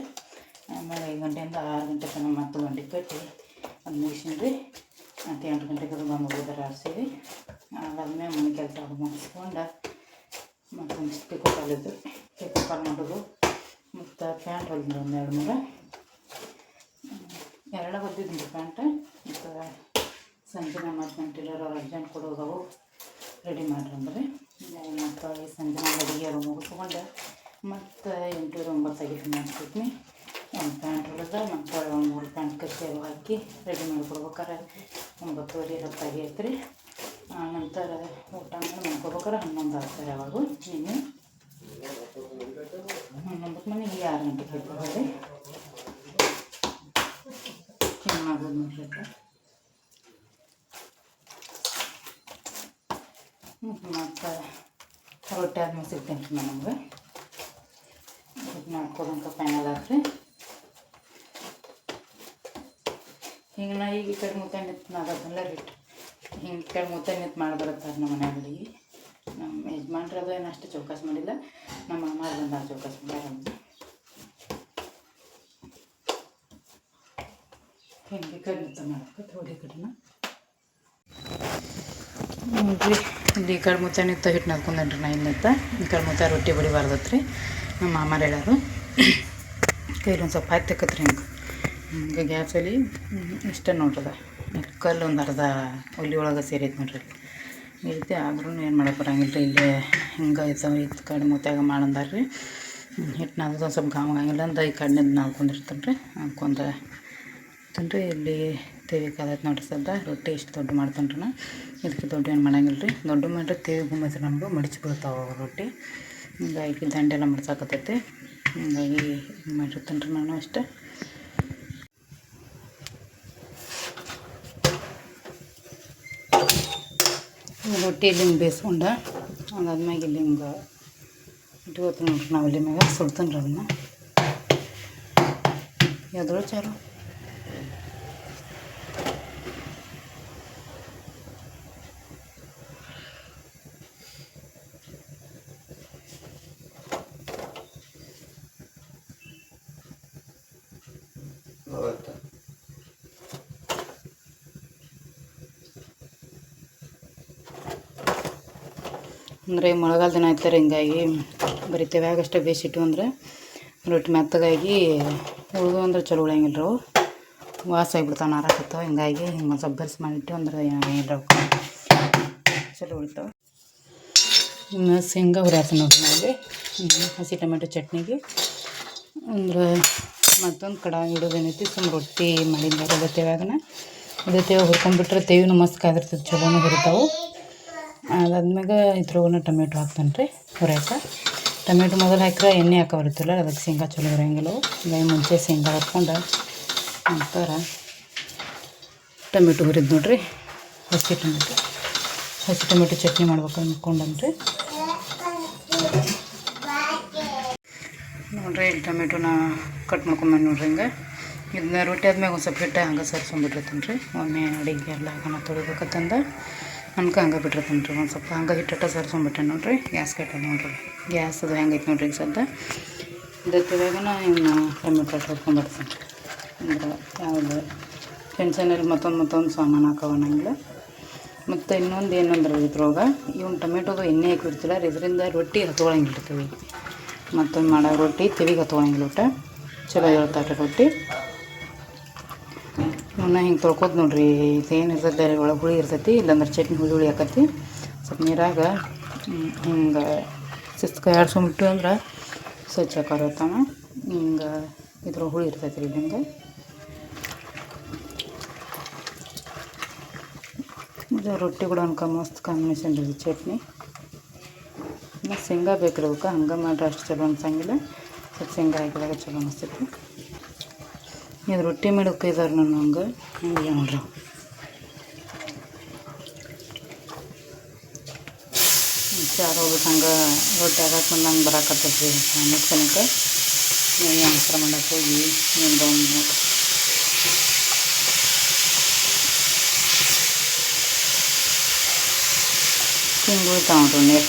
ಆಮೇಲೆ ಐದು ಗಂಟೆಯಿಂದ ಆರು ಗಂಟೆ ತನಕ ಮತ್ತು ಗಂಟೆ ಕಟ್ಟಿ ಅದು ಮುಗಿಸಿದ್ರಿ ಮತ್ತು ಎಂಟು ಗಂಟೆಗೆ ಅದು ಬಂದು ಹೋಗಿದ್ದಾರೆ ಆರಿಸಿದ್ವಿ ಅದಾದ್ಮೇಲೆ ಮನೆ ಕೆಲಸ ಅದು ಮುಗಿಸ್ಕೊಂಡು ಮತ್ತೊಂದಿಷ್ಟು ಪಿಕೋ ಕಾಲಿದ್ದು ಪಿಕೋ ಕಾಲ್ ಮಾಡೋದು ಮತ್ತು ಪ್ಯಾಂಟ್ ಹೊಲಿದ್ರು ಒಂದು ಎರಡು ಮೂರು. ಎರಡು ಹೊಲಿದ್ರಿ ಪ್ಯಾಂಟ್ ಮತ್ತು ಸಂಜನಾ ಟೇಲರ್ ಅವ್ರು ಅರ್ಜೆಂಟ್ ಕೊಡೋದವು ರೆಡಿ ಮಾಡ್ರಿ ಮತ್ತು ಸಂಜನಾ ಅಡುಗೆ ಅದು ಮುಗಿಸ್ಕೊಂಡು. ಮತ್ತು ಎಂಟು ಒಂಬತ್ತು ಐದು ಮಾಡ್ತಿದ್ನಿ ಒಂದು ಪ್ಯಾಂಟ್ ಹೊಲಿದ ಮತ್ತು ಒಂದು ಮೂರು ಪ್ಯಾಂಟ್ ಕಟ್ಟಿ ಅದು ಹಾಕಿ ರೆಡಿ ಮಾಡಿಕೊಡ್ಬೇಕಾರೆ ಒಂಬತ್ತುವರೆ ಹತ್ತು ಆಗೈತೆ ರೀ ನಂತರ ಊಟ ಮಾಡಿ ಮಾಡ್ಕೊಬೇಕಾರೆ ಹನ್ನೊಂದು ಆಗ್ತಾರೆ ಯಾವಾಗ ನಿನ್ನೆ ಹನ್ನೊಂದಕ್ಕೆ ಮನೆ ಈಗ ಆರು ಗಂಟೆಗೆ ಬಿಡ್ತಾರೆ ಹಿಂಗೆ ಮಾಡೋದು ನೋಡ್ರಿ ಅಕ್ಕ. ಮತ್ತು ರೊಟ್ಟಿ ಆದ್ಮೇಲೆ ಸಿಗ್ತೇನೆ ರೀ ನಮಗೆ ಮಾಡ್ಕೊದಂಕ ಫೈನಲ್ ಆತ್ರಿ ಹಿಂಗೆ ನಾ ಈಗ ಈ ಕಡೆ ಮುದ್ದೆ ನಿಂತು ನಾದಲ್ಲ ಬಿಟ್ಟು, ಹಿಂಗೆ ಈ ಕಡೆ ನಿಂತು ಮಾಡ್ಬರುತ್ತಾರೆ ನಮ್ಮ ಮನೆಯಲ್ಲಿ ನಮ್ಮ ಯಜಮಾನ್ರು ಅದು ಏನು ಅಷ್ಟು ಚೌಕಾಸ್ ಮಾಡಿಲ್ಲ, ನಮ್ಮ ಅಮ್ಮ ಬಂದಾಗ ಚೌಕಾಸ್ ಮಾಡ್ಯಾರ ಹಿಂಗೆ ಈ ಕಡೆ ನಿಂತು ಮಾಡಕ್ಕೆ ಥೋಡಿ ಕಡೆನ. ಇಲ್ಲಿ ಈ ಕಡೆ ಮುತ್ತ ನಿಂತ ಹಿಟ್ಟು ನಾದ್ಕೊಂಡ್ರಿ ನಾ ಇನ್ನಿತ್ತ ಈ ಕಡೆ ಮುತ್ತ ರೊಟ್ಟಿ ಬಡಿಬಾರ್ದತ್ರಿ. ನಮ್ಮ ಮಾಮಾರು ಹೇಳೋರು ಕೈಲಿ ಒಂದು ಸ್ವಲ್ಪ ಹತ್ತಿ ತೆಕ್ಕತ್ರಿ ಹಿಂಗೆ. ಹಿಂಗೆ ಗ್ಯಾಸಲ್ಲಿ ಇಷ್ಟ ನೋಡ್ರದ ಕಲ್ಲು ಒಂದು ಅರ್ಧ ಒಲಿ ಒಳಗೆ ಸೇರೈತೆ ನೋಡ್ರಿ. ಐತೆ ಆದ್ರೂ ಏನು ಮಾಡೋಕೆ ಬರಂಗಿಲ್ಲ ರೀ. ಇಲ್ಲೇ ಹಿಂಗೆ ಐತವ ಇತ್ತು ಕಡೆ ಮೂತ್ಯಾಗ ಮಾಡಂದಾರ ರೀ. ಹಿಟ್ಟು ನಾದೋದು ಸ್ವಲ್ಪ ಗಾಮ ಆಗಿಲ್ಲ ಅಂತ ಈ ಕಣ್ಣಿಂದ ನಾದ್ಕೊಂಡಿರ್ತಾನೆ ರೀ. ಹಾಕೊಂಡ್ರೆ ರೀ. ಇಲ್ಲಿ ತೇವಿ ಕಾದೈತೆ ನೋಡ್ರಿ ಸದ್ದ. ರೊಟ್ಟಿ ಇಷ್ಟು ದೊಡ್ಡ ಮಾಡ್ತಾನೆ ರೀ ನಾ. ಇದಕ್ಕೆ ದೊಡ್ಡ ಏನು ಮಾಡಂಗಿಲ್ಲ ರೀ. ದೊಡ್ಡ ಮಾಡ್ರೆ ತೇವಿ ಗುಮ್ಮತ್ರಿ ನಮ್ಗೆ ಮಡಿಚಿ ಬೀಳ್ತಾವೆ ರೊಟ್ಟಿ. ಹಿಂಗಾಗಿ ದಂಡೆಲ್ಲ ಮಡ್ಸಾಕತ್ತೈತಿ. ಹಿಂಗಾಗಿ ಮಾಡಿರ್ತಾನೆ ರೀ ನಾನು ಅಷ್ಟೇ. ಇಲ್ಲಿ ಹಿಂಗೆ ಬೇಯಿಸ್ಕೊಂಡು, ಅದಾದ್ಮ್ಯಾಗ ಇಲ್ಲಿ ಹಿಂಗೆ ಇಟ್ಕೋತೀನಿ ನೋಡ್ರಿ ನಾವು ಇಲ್ಲಿ ಮ್ಯಾಗ ಸುಡ್ತೀನಿ ರೀ ಅದನ್ನ. ಯಾವ್ದ್ರ ಚಾರು ಅಂದರೆ ಮಳೆಗಾಲ ದಿನ ಆಯ್ತಾರೆ ಹಿಂಗಾಗಿ ಬರೀ ಆಗಷ್ಟೇ ಬೇಯಿಸಿಟ್ಟು ಅಂದ್ರೆ ರೊಟ್ಟಿ ಮೆತ್ತಗಾಗಿ ಉಳಿದು ಅಂದ್ರೆ ಚಲೋ ಉಳಿಯಂಗಿಲ್ಲ ಅವು. ವಾಸ ಆಗಿಬಿಡ್ತಾವೆ ನಾರಾಕತ್ತಾವ ಹಿಂಗಾಗಿ ಹಿಂಗೆ ಸ್ವಲ್ಪ ಮಾಡಿಟ್ಟು ಅಂದ್ರೆ ಏನಾರ ಚಲೋ ಉಳಿತಾವೆ. ಇನ್ನು ಶೇಂಗಾ ಹುರಿಯಾತ ನೋಡಿ ನಾವಲ್ಲಿ. ಹಸಿ ಟೊಮೆಟೊ ಚಟ್ನಿಗೆ. ಅಂದ್ರೆ ಮತ್ತೊಂದು ಕಡಾಯಿ ಇಡೋದೇನೈತಿ ಸುಮ್ಮನೆ ರೊಟ್ಟಿ ಮಾಡಿದ್ದಾರೆ ಅದೇ ತೇವಾಗನ ಅದೇ ತೇವ ಹುರ್ಕೊಂಡ್ಬಿಟ್ರೆ ತೇವಿನೂ ಮಸ್ತ್ ಚಲೋನೂ ಹುರಿತಾವೆ. ಅದಾದ್ಮ್ಯಾಗ ಇದ್ರೊಳಗನ ಟೊಮೆಟೊ ಹಾಕ್ತಾನೆ ರೀ ಹುರಿಯಾಕ ಟೊಮೆಟೊ ಮೊದಲು ಹಾಕಿದ್ರೆ ಎಣ್ಣೆ ಹಾಕೋ ಬರುತ್ತಿಲ್ಲ ಅದಕ್ಕೆ ಶೇಂಗಾ ಚಲೋ ಬರೋಂಗಿಲ್ಲ ಬೈ ಮುಂಚೆ ಶೇಂಗಾ ಹಾಕ್ಕೊಂಡು ನಂತರ ಟೊಮೆಟೊ ಹುರಿದು ನೋಡ್ರಿ, ಹಸಿ ಟೊಮೆಟೊ. ಹಸಿ ಟೊಮೆಟೊ ಚಟ್ನಿ ಮಾಡ್ಬೇಕು ಅಂದ್ಕೊಂಡನ್ರಿ ನೋಡ್ರಿ, ಇಲ್ಲಿ ಟೊಮೆಟೊನ ಕಟ್ ಮಾಡ್ಕೊಂಬಂದು ನೋಡ್ರಿ ಹಿಂಗೆ. ಇದನ್ನ ರೊಟ್ಟಿ ಆದ್ಮ್ಯಾಗ ಒಂದು ಸ್ವಲ್ಪ ಹಿಟ್ಟು ಹಂಗೆ ಸರ್ಸ್ಕೊಂಡ್ಬಿಟ್ಟಿರ್ತೀನಿ ರೀ. ಒಮ್ಮೆ ಅಡುಗೆ ಎಲ್ಲ ಹಾಕೋಣ ತೊಳಿಬೇಕಂತಂದ. ಅನ್ಕ ಹಂಗೆ ಬಿಟ್ಟಿರ್ತೀನಿ ರೀ ಒಂದು ಸ್ವಲ್ಪ. ಹಂಗೆ ಹಿಟ್ಟಟ್ಟ ಸರ್ಸ್ಕೊಂಡ್ಬಿಟ್ಟೆ ನೋಡ್ರಿ. ಗ್ಯಾಸ್ ಕಟ್ಟ ನೋಡ್ರಿ. ಗ್ಯಾಸ್ ಅದು ಹೆಂಗೈತೆ ನೋಡ್ರಿ ಈಗ ಸದ್ದ. ಇದತ್ತಿವಾಗನ ಇನ್ನು ಟೊಮೆಟೊ ಹೊಡ್ಕೊಂಡ್ಬಿಡ್ತೀನಿ ಅಂದ್ರೆ ಯಾವುದು ಟೆನ್ಷನಲ್ಲಿ ಮತ್ತೊಂದು ಮತ್ತೊಂದು ಸಾಮಾನು ಹಾಕೋಣಂಗಿಲ್ಲ ಮತ್ತು ಇನ್ನೊಂದು ಏನಂದ್ರೆ ಇದ್ರೊಳಗೆ, ಇವ್ನು ಟೊಮೆಟೊದು ಎಣ್ಣೆ ಹಾಕಿರ್ತಿಲ್ಲ ಇದರಿಂದ ರೊಟ್ಟಿ ಹತ್ಕೊಳಂಗಿಲ್ಲ ಮತ್ತೊಂದು ಮಾಡೋ ರೊಟ್ಟಿ ತಿವಿಗೆ ಹತ್ಕೊಳಂಗಿಲ್ಲ ಊಟ. ಚಲೋ ಹೇಳ್ತಾರೆ ರೊಟ್ಟಿ. ಇವನ್ನ ಹಿಂಗೆ ತೊಳ್ಕೊತ ನೋಡ್ರಿ, ಇದೇನು ಇರ್ತೈತೆ, ಒಳಗೆ ಹುಳಿ ಇರ್ತೈತಿ, ಇಲ್ಲಾಂದ್ರೆ ಚಟ್ನಿ ಹುಳಿ ಹುಳಿ ಆಕತಿ ಸ್ವಲ್ಪ ನೀರಾಗ ಹಿಂಗೆ ಸಿಸ್ಕ ಆಡ್ಸ್ಕೊಂಬಿಟ್ಟು ಅಂದ್ರೆ ಸ್ವಚ್ಛ ಕರತಾನ ಹಿಂಗೆ ಇದ್ರ ಹುಳಿ ಇರ್ತೈತಿ ರೀ ಹಿಂಗೆ. ಇದು ರೊಟ್ಟಿ ಕೂಡ ಅನ್ಕ ಮಸ್ತ್ ಕಾಂಬಿನೇಷನ್ ರೀ ಚಟ್ನಿ. ಶೇಂಗಾ ಬೇಕು ರೀ ಅವಕ್ಕೆ, ಹಂಗೆ ಮಾಡ್ರೆ ಅಷ್ಟು ಚಲೋ ಅನ್ಸಂಗಿಲ್ಲ. ಸ್ವಲ್ಪ ಶೇಂಗಾ ಹಾಕಿದಾಗ ಚಲೋ ಅನಿಸ್ತೈತಿ. ಇದು ರೊಟ್ಟಿ ಮಾಡೋಕೆ ಇದಾರೆ ನಾನು ಹಂಗೆ ಹಂಗೆ ನೋಡ್ರಿ ಚಾರ ಹೋಗ್ಬಿಟ್ಟು ಹಂಗೆ ರೊಟ್ಟಿ ಆಗಕ್ಕೆ ಬರಕತ್ತೈತಿ ಬರಾಕತ್ತೈತಿ ಮುಗ್ಸನಕ್ಕೆ ನಮಸ್ಕಾರ ಮಾಡಕ್ಕೆ ಹೋಗಿ ನಿಂದ ಒಂದು ಹಿಂಗೆ ಉಳಿತಾವ ನೀರು.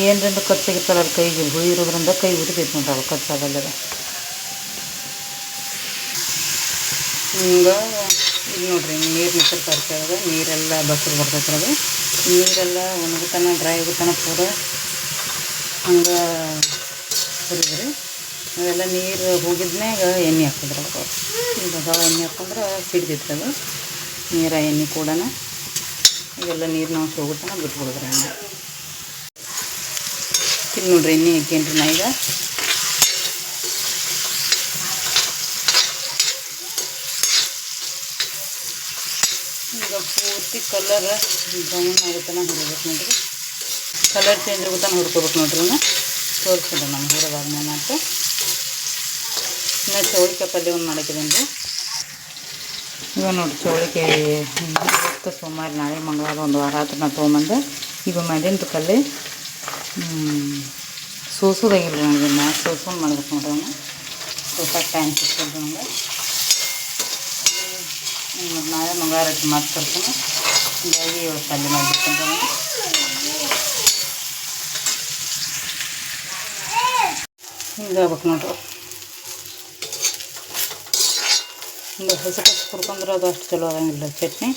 ಏನರಿಂದ ಖರ್ಚಾಗಿರ್ತಲ್ಲ ಅದು ಕೈಗೆ? ಹುಳಿ ಇರೋದ್ರಿಂದ ಕೈ ಉರಿತೈತೆ ನೋಡ್ರಿ ಅವು ಖರ್ಚಾಗಲ್ಲದ ಹಿಂಗೆ, ಇದು ನೋಡ್ರಿ, ನೀರು ನಿಂತಿರ್ ತರಕಾರಿಯಾಗ ನೀರೆಲ್ಲ ಬಸರು ಬರ್ತೈತೆ ಅದು ನೀರೆಲ್ಲ ಒಣಗತನ ಡ್ರೈ ಆಗುತನ ಪೂರ ಹಂಗೆ ಹುರಿದ್ರಿ ಅವೆಲ್ಲ ನೀರು ಹೋಗಿದ್ಮ್ಯಾಗ ಎಣ್ಣೆ ಹಾಕಿದ್ರು ಅದಕ್ಕೆ ಈಗ ಎಣ್ಣೆ ಹಾಕೊಂಡ್ರೆ ಸಿಡ್ತೈತ್ರಿ ಅದು. ನೀರ ಎಣ್ಣೆ ಕೂಡ ಇವೆಲ್ಲ ನೀರು ನಾವು ಹೋಗುತ್ತಾನ ಬಿಟ್ಬಿಡಿದ್ರಿ ಹಂಗೆ ಇಲ್ಲಿ ನೋಡ್ರಿ ಎಣ್ಣೆ ಹಾಕೇನ್ರಿ ನಾ ಈಗ. ಪೂರ್ತಿ ಕಲರ್ ಬ್ರೌನ್ ಆಗುತ್ತಾನ ಹುರಿಬೇಕು ನೋಡ್ರಿ. ಕಲರ್ ಚೇಂಜ್ ಆಗುತ್ತಾನೆ ಹುರ್ಕೋಬೇಕು ನೋಡ್ರಿ ತೋರಿಸ್ಬಿಡ್ರಿ ನಮ್ಮ ಹುರಿದಾಗ ಅಂತ ಇನ್ನು ಚೌಳಿಕಾಯಿ ಪಲ್ಯ ಒಂದು ಮಾಡಾಕಿದ್ದೀನಿ ಇವಾಗ ನೋಡಿ ಚೌಳಿಕಾಯಿ ಇವತ್ತು ಸೋಮವಾರ, ನಾಳೆ ಮಂಗಳವಾರ ಒಂದು ವಾರ ಆತ್ರ ನಾನು ತೊಗೊಂಬಂದೆ. ಈಗ ಮಧ್ಯಾಹ್ನದ ಪಲ್ಯ ಸೋಸೋದಾಗಿಲ್ಲ ನನಗೆ ನಾ ಸೋಸ್ಕೊಂಡು ಮಾಡ್ಬೇಕು ನೋಡ್ರಿ ಅವನು ಸೋಸಕ್ಕೆ ಟೈಮ್ ನಮ್ಗೆ ಮತ್ತು ನಾಳೆ ಮಂಗಳವಾರ ಮಾಡಿ ತರ್ತೀನಿ ಹೀಗಾಗಿ ಇವತ್ತು ಪಲ್ಯ ಮಾಡಿಬಿಡ್ತೀನಿ ಹಿಂಗೆ ಆಗ್ಬೇಕು ನೋಡ್ರಿ ಹಿಂಗೆ ಹಸಿ ಕಸಿ ಕುರ್ಕೊಂಡ್ರೆ ಅದು ಅಷ್ಟು ಚಲೋ ಆಗಂಗಿಲ್ಲ ಚಟ್ನಿ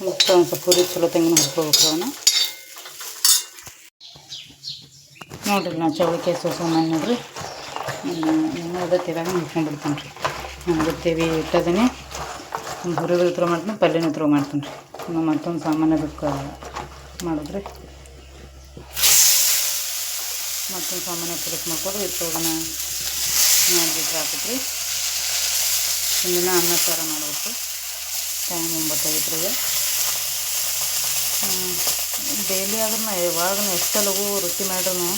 ಮತ್ತು ಒಂದು ಸ್ವಲ್ಪ ಪುರಿ ಚಲೋ ತೆಂಗಿನ ಹುರ್ಕೋಬೇಕು ಅವನ್ನ ನೋಡಿರಿ ನಾ ಚೌಳಿಕಾಯಿ ಸೋಸೋ ಮಾಡಿ ನೋಡ್ರಿ ಇನ್ನೂ ಅದ ತೆವ್ಯಾಗ ಮುಚ್ಕೊಂಡ್ಬಿಡ್ತೀನಿ ರೀ ನನಗೆ ತೆವಿ ಇಟ್ಟದೀನಿ ಒಂದು ಹುರಿದು ಥ್ರೋ ಮಾಡ್ತೀನಿ, ಪಲ್ಯನ ಥ್ರೋ ಮಾಡ್ತೀನಿ ರೀ. ಇನ್ನು ಮತ್ತೊಂದು ಸಾಮಾನ್ಯ ಅದಕ್ಕೆ ಮಾಡಿದ್ರಿ. ಮತ್ತೊಂದು ಸಾಮಾನ್ಯ ಕೆಲಸ ಮಾಡ್ಕೊಂಡು ಇರ್ತೋಗನ ಮಾಡಿಬಿಟ್ರೆ ಹಾಕಿದ್ರಿ ಹಿಂದಿನ ಅನ್ನ ಸಾರ ಮಾಡಬೇಕು. ಟೈಮ್ ಒಂಬತ್ತಾಗಿತ್ತು ರೀ ಡೈಲಿ ಆದ್ರೂ ಯಾವಾಗ ಎಷ್ಟು ಲಘು ರೊಟ್ಟಿ ಮಾಡ್ರೂ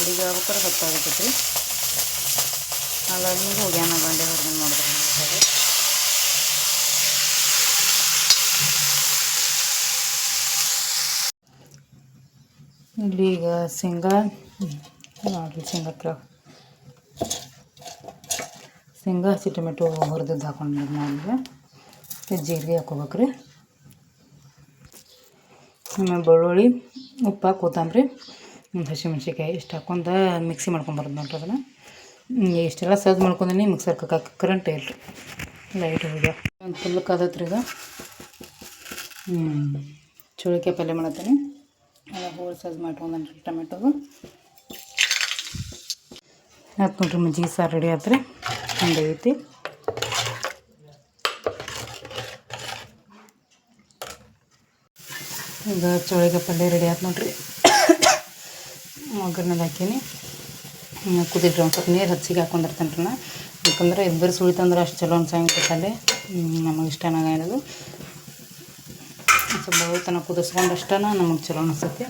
ಅಡುಗೆ ಆಗ್ಬೇಕಾದ್ರೆ ಹೊತ್ತಾಗತ್ತೈತೆ ರೀ. ಹಾಗಾಗಿ ಹೋಗ್ಯಾನ ಬಂಡೆ ಹೊರಗಿನ ಮಾಡಿದ್ರೆ ಇಲ್ಲಿ ಈಗ ಶೇಂಗಾ ನೋಡಿರಿ ಶೇಂಗಾ ಕೆಳಗೆ ಶೇಂಗಾ, ಹಸಿ ಟೊಮೆಟೊ ಹಾಕೊಂಡು ಮಾಡಿದ್ರೆ ಜೀರಿಗೆ ಹಾಕೋಬೇಕು ರೀ ಆಮೇಲೆ ಬೆಳ್ಳುಳ್ಳಿ, ಉಪ್ಪು, ಕೊತ್ತಂಬರಿ ಹಸಿಮೆಣ್ಸಿಕಾಯಿ ಇಷ್ಟು ಹಾಕೊಂಡು ಮಿಕ್ಸಿ ಮಾಡ್ಕೊಂಬಾರ್ದು ನೋಡ್ರಿ ಅದನ್ನು. ಇಷ್ಟೆಲ್ಲ ಸದ್ ಮಾಡ್ಕೊಂಡೀನಿ ಮಿಕ್ಸರ್ ಕಕ್ಕ ಕರೆಂಟ್ ಇಲ್ಲ. ರೀ ಲೈಟ್ ಹೋಗಿದೆ ಒಂದು ಫುಲ್ ಕಾದತ್ರಿ ಈಗ. ಹ್ಞೂ ಚುಳಿಕಾಯಿ ಪಲ್ಯ ಮಾಡತ್ತೀನಿ. ಎಲ್ಲ ಹೋಲ್ ಸೈಜ್ ಮಾಡ್ಕೊಂಡ್ರಿ ಟೊಮೆಟೊದು. ಆಯ್ತು ನೋಡ್ರಿ ಮಜ್ಜಿಗೆ ಸಾರು ರೆಡಿ ಆದ್ರೆ ಹಂಗೆ ಐತಿ. ಈಗ ಚೋಳಿಗೆ ಪಲ್ಯ ರೆಡಿ ಆಯ್ತು ನೋಡ್ರಿ. ಒಗ್ಗರಣೆದು ಹಾಕೀನಿ. ಕುದಿದ್ರಿ ಒಂದು ಸ್ವಲ್ಪ ನೀರು ಹಚ್ಚಿಗೆ ಹಾಕೊಂಡಿರ್ತೇನೆ ರೀ ನಾ. ಯಾಕಂದ್ರೆ ಇಬ್ಬರು ಸುಳಿತಂದ್ರೆ ಅಷ್ಟು ಚಲೋ ಅನ್ಸಂಗೆ ಪಲ್ಯ ನಮಗೆ ಇಷ್ಟ ಅನ್ನೋದು ಸ್ವಲ್ಪ ತನಕ ಕುದಿಸ್ಕೊಂಡಷ್ಟೇ ನಮಗೆ ಚಲೋ ಅನಿಸುತ್ತೆ.